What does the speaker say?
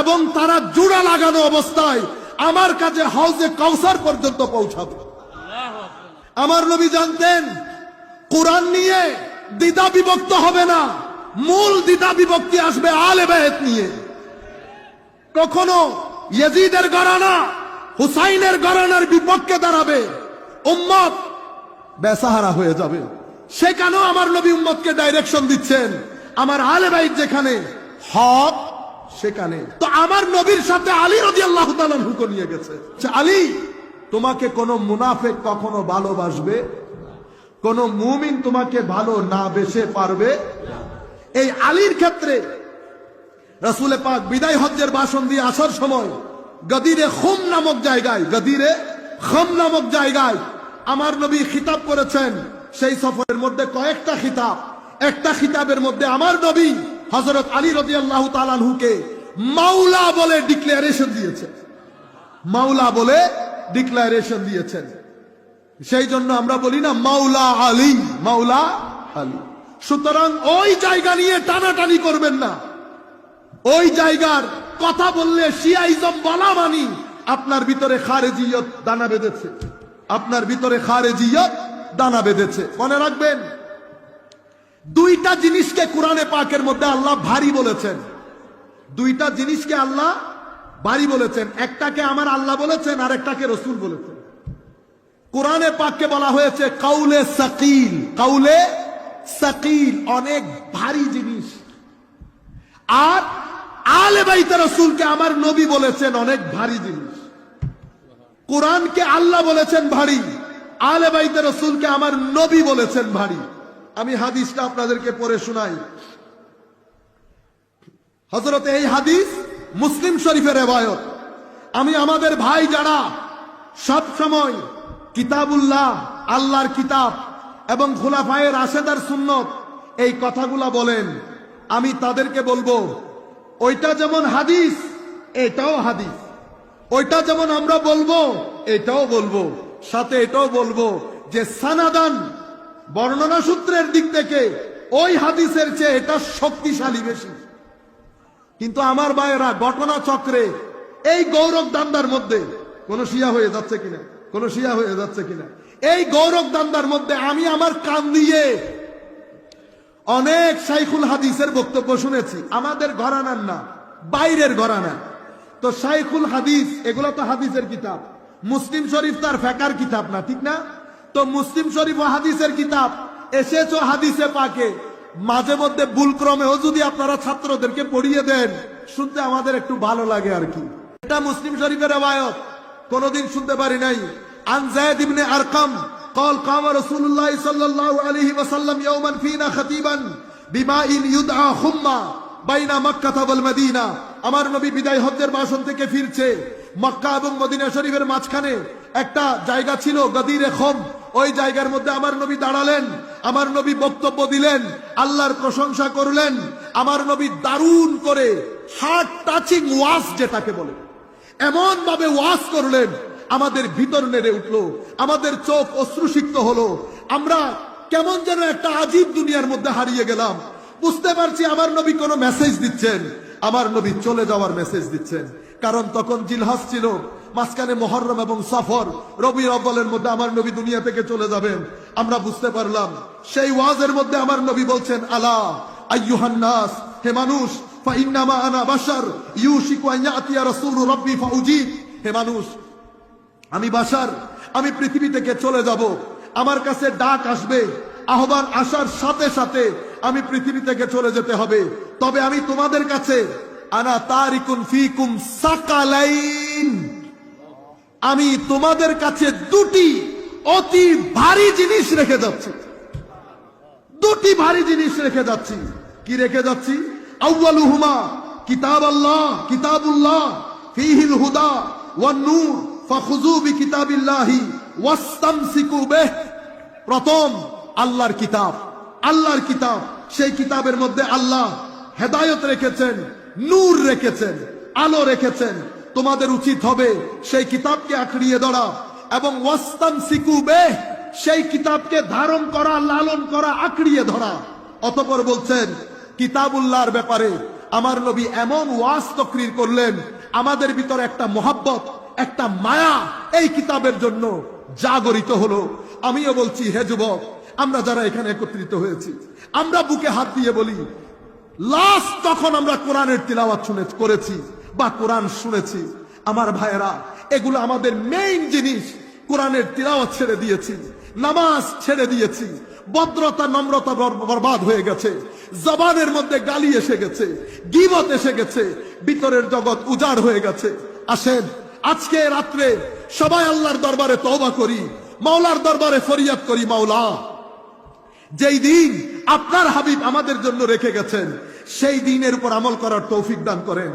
এবং তারা জোড়া লাগানো অবস্থায় আমার কাছে হাউজে কাউসার পর্যন্ত পৌঁছাবে। আমার নবী জানতেন, কোরআন নিয়ে দ্বিধা বিভক্ত হবে না, মূল দ্বিধা বিভক্তি আসবে আলে বেহেত নিয়ে। কখনো ইয়েজিদের গরানা হুসাইনের গরানার বিপক্ষে দাঁড়াবে, উম্মত বেসাহারা হয়ে যাবে। সেখানেও আমার নবী উম্মতকে ডাইরেকশন দিচ্ছেন। আমার আলে বাইক যেখানে হক সেখানে। তো আমার নবীর সাথে আলী রদি আল্লাহ হুকো নিয়ে গেছে। যে, আলী তোমাকে কোন মুনাফেক কখনো ভালোবাসবে? কোন মুমিন তোমাকে ভালো না বেসে পারবে? এই আলীর ক্ষেত্রে রসুলে পাক বিদায় হজ্জের ভাষণ দিয়ে আসার সময় গদিরে খুম নামক জায়গায় গদিরে খম নামক জায়গায় আমার নবী খিতাব করেছেন। সেই সফরের মধ্যে কয়েকটা খিতাব। একটা খিতাবের মধ্যে আমার নবী হজরত আলী রদি আল্লাহ তালানহুকে মাওলা বলে ডিক্লারেশন দিয়েছেন। মাওলা বলে ডিক্লারেশন দিয়েছেন। সেই জন্য আমরা বলি না মাওলা আলী মাওলা আলী। সুতরাং ওই জায়গা নিয়ে টানাটানি করবেন না। ওই জায়গার কথা বললে শিয়াইজম বলা মানি, আপনার ভিতরে খারেজিয়ত দানা বেঁধেছে। আপনার ভিতরে খারেজিয়ত দানা বেঁধেছে। মনে রাখবেন দুইটা জিনিসকে কোরআনে পাকের মধ্যে আল্লাহ ভারী বলেছেন। দুইটা জিনিসকে আল্লাহ ভারী বলেছেন। একটাকে আমার আল্লাহ বলেছেন আর একটাকে রসুল বলেছেন। কোরআনে পাককে বলা হয়েছে কাউলে সাকিল। কাউলে সাকিল, অনেক ভারী জিনিস। আর আলে বাইতে রসুলকে আমার নবী বলেছেন, অনেক ভারী জিনিস। কোরআনকে আল্লাহ বলেছেন ভারী, আলে বাইতে রসুলকে আমার নবী বলেছেন ভারী। আমি হাদিসটা আপনাদেরকে পড়ে শোনাই। হজরত এই হাদিস মুসলিম শরীফের রেবায়ত আমি আমাদের ভাই যারা সব সময় কিতাবুল্লাহ, আল্লাহর কিতাব এবং খোলাফায়ের আশেদার সুন্নত এই কথাগুলা বলেন। আমি তাদেরকে বলব, ওইটা যেমন হাদিস, এটাও হাদিস। ওইটা যেমন আমরা বলব, এটাও বলব। সাথে এটাও বলব যে সানাদান বর্ণনা সূত্রের দিক থেকে ওই হাদিসের চেয়ে এটা শক্তিশালী বেশি। কিন্তু আমার ভাইয়েরা, ঘটনা চক্রে এই গৌরব দান্দার মধ্যে কোন শিয়া হয়ে যাচ্ছে কিনা? কোন শিয়া হয়ে যাচ্ছে কিনা? এই গৌরব দান্দার মধ্যে আমি আমার কান দিয়ে অনেক শাইখুল হাদিসের বক্তব্য শুনেছি। আমাদের ঘরানার না, বাইরের ঘরানা তো শাইখুল হাদিস, এগুলো তো হাদিসের কিতাব। মুসলিম শরীফ তার ফেকার কিতাব না, ঠিক না? তো মুসলিম শরীফ ও হাদিসের কিতাব এসেছো হাদিসে পাকে মাঝে মধ্যে ভুলক্রমেও যদি আপনারা ছাত্রদেরকে পড়িয়ে দেন শুনতে আমাদের একটু ভালো লাগে আর কি এটা মুসলিম শরীফের রেবায়ত কোনদিন শুনতে পারি নাই আন জায়দ ইবনে আরকাম قال قام رسول الله صلى الله عليه وسلم يوما فينا خطيبا بماء يدعى خمّا بين مكة والمدينة আমার নবী বিদায় হজ্জের ভাষণ থেকে ফিরছে মক্কা এবং মদিনা শরীফের মাঝখানে একটা জায়গা ছিল গদিরে খম ওই জায়গার মধ্যে আমার নবী দাঁড়ালেন, আমার নবী বক্তব্য দিলেন, আল্লাহর প্রশংসা করলেন, আমার নবী দারুণ করে হার্ট টাচিং ওয়াজ যেটাকে বলে। এমন ভাবে ওয়াজ করলেন, আমাদের ভিতর নেড়ে উঠল, আমাদের চোখ অশ্রুসিক্ত হলো, আমরা কেমন যেন একটা আজীব দুনিয়ার মধ্যে হারিয়ে গেলাম। বুঝতে পারছি আমার নবী কোনো মেসেজ দিচ্ছেন, আমার নবী চলে যাওয়ার মেসেজ দিচ্ছেন। কারণ তখন জিলহাস ছিল, মাঝখানে মহরম এবং সফর। রবি রব্বলের মধ্যে আমার নবী দুনিয়া থেকে চলে যাবেন। আমরা বুঝতে পারলাম, সেই ওয়াজের মধ্যে আমার নবী বলছেন, আলা আইয়ুহান্নাস হে মানুষ, ফাইন্নামা আনা রাব্বি হে মানুষ, আমি বাসার আমি পৃথিবী থেকে চলে যাব। আমার কাছে ডাক আসবে, আহ্বান আসার সাথে সাথে আমি পৃথিবী থেকে চলে যেতে হবে। তবে আমি তোমাদের কাছে আনা তারিকুন ফিকুম সাকালাইন। আমি তোমাদের কাছে দুটি অতি ভারী জিনিস রেখে যাচ্ছি। দুটি ভারী জিনিস রেখে যাচ্ছি। কি রেখে যাচ্ছি? আউয়ালুহুমা কিতাব আল্লাহ কিতাবুল্লাহ, ফিহিল হুদা, ওয়ান নূর, ফাখুযু বিকিতাবিল্লাহি, ওয়াস্তামসিকু বিহ। প্রথম, আল্লাহর কিতাব। আল্লাহর কিতাব। সেই কিতাবের মধ্যে আল্লাহ হেদায়ত রেখেছেন। নূর রেখেছেন, আলো রেখেছেন। তোমাদের উচিত হবে সেই কিতাবকে আঁকড়িয়ে ধরা এবং ওয়াস্তান সিকুবে সেই কিতাবকে ধারণ করা, লালন করা, আঁকড়িয়ে ধরা। অতপর বলছেন, কিতাবুল্লাহর ব্যাপারে আমার নবী এমন ওয়াজ তকরির করলেন, আমাদের ভিতরে একটা মোহাব্বত, একটা মায়া এই কিতাবের জন্য জাগরিত হলো। আমিও বলছি, হে যুবক, আমরা যারা এখানে একত্রিত হয়েছি, আমরা বুকে হাত দিয়ে বলি লাস্ট তখন আমরা কোরআনের তিলাওয়াত শুনে করেছি বা কোরআন শুনেছি। আমার ভাইয়েরা, এগুলো আমাদের মেইন জিনিস। কোরআনের তিলাওয়াত ছেড়ে দিয়েছি, নামাজ ছেড়ে দিয়েছি, ভদ্রতা, নম্রতা বরবাদ হয়ে গেছে, জবানের মধ্যে গালি এসে গেছে, গিবত এসে গেছে, ভিতরের জগৎ উজাড় হয়ে গেছে। আসেন, আজকে রাত্রে সবাই আল্লাহর দরবারে তওবা করি, মাওলার দরবারে ফরিয়াদ করি, মাওলা। যেই দিন আপনার হাবিব আমাদের জন্য রেখে গেছেন সেই দিনের উপর আমল করার তৌফিক দান করেন।